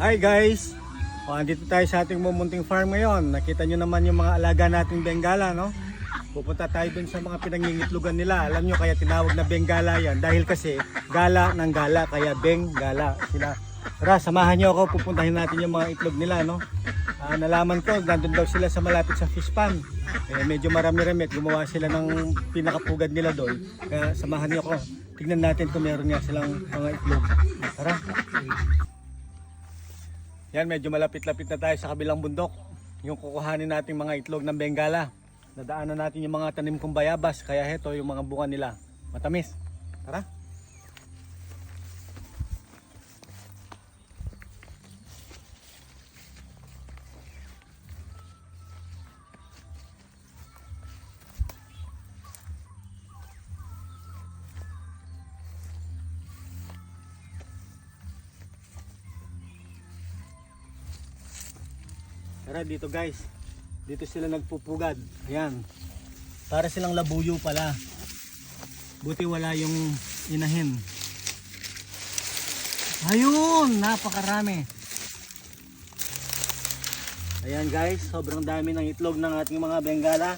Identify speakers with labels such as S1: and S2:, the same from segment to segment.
S1: Hi guys! O, andito tayo sa ating mumunting farm ngayon. Nakita nyo naman yung mga alaga nating Bengala, no? Pupunta tayo dun sa mga pinangingitlugan nila. Alam nyo kaya tinawag na Bengala yan. Dahil kasi gala ng gala, kaya Bengala sila. Tara, samahan nyo ako. Pupuntahin natin yung mga itlog nila, no? Ah, nalaman ko, nandun daw sila sa malapit sa fish pond. Eh, medyo marami-rami gumawa sila ng pinakapugad nila doon. Kaya samahan nyo ako. Tignan natin kung meron nga silang mga itlog. Tara. Yan, medyo malapit-lapit na tayo sa kabilang bundok. Yung kukuhanin nating mga itlog ng Bengala. Nadaanan natin yung mga tanim kong bayabas. Kaya heto yung mga bunga nila. Matamis. Tara. Tara dito guys. Dito sila nagpupugad. Ayan. Para silang labuyo pala. Buti wala yung inahin. Ayun! Napakarami. Ayan guys, sobrang dami ng itlog ng ating mga bengala.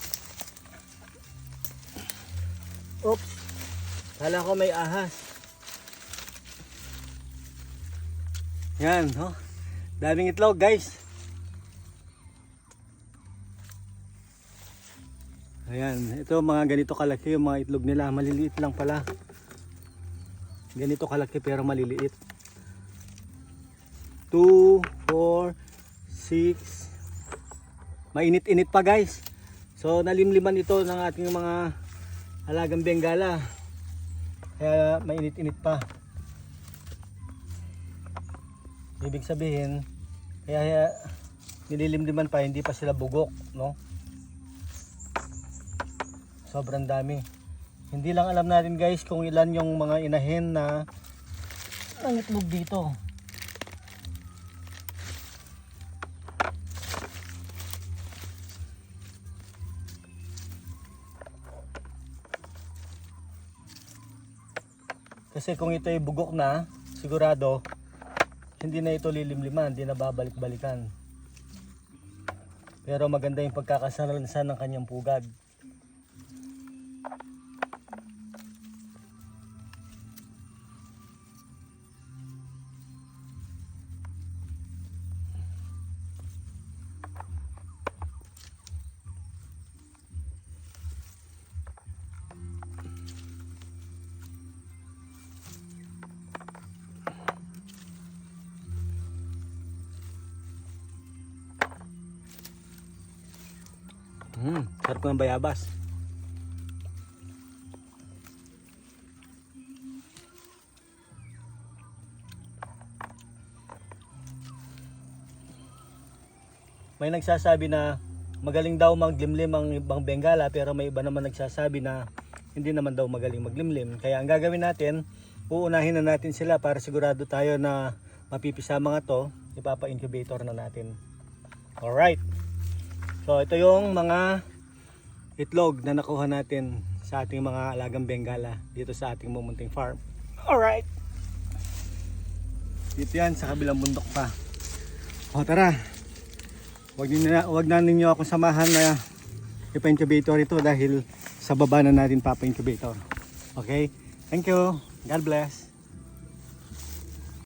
S1: Oops! Kala ko may ahas. Yan, oh. Daming itlog guys. Ayan, ito mga ganito kalaki yung mga itlog nila. Maliliit lang pala. Ganito kalaki pero maliliit. 2, 4, 6. Mainit-init pa guys. So nalimliman ito ng ating mga alagang bengala. Kaya mainit-init pa. Ibig sabihin, kaya nililimliman pa, hindi pa sila bugok, no? Sobrang dami. Hindi lang alam natin guys kung ilan yung mga inahin na ang itlog dito. Kasi kung ito ay bugok na, sigurado hindi na ito lilimliman, hindi na babalik-balikan. Pero maganda yung pagkakasalansan ng kanyang pugad. Hmm, sarap ng bayabas. May nagsasabi na magaling daw maglimlim ang ibang Bengala pero may iba naman nagsasabi na hindi naman daw magaling maglimlim. Kaya ang gagawin natin, uunahin na natin sila para sigurado tayo na mapipisa mga to, ipapa-incubator na natin. Alright. So ito yung mga itlog na nakuha natin sa ating mga alagang Bengala dito sa ating mumunting farm. Alright. Dito yan sa kabilang bundok pa. O tara. Huwag, na, huwag na ninyo ako samahan na ipa-incubator ito dahil sa baba na natin papa-incubator. Okay? Thank you. God bless.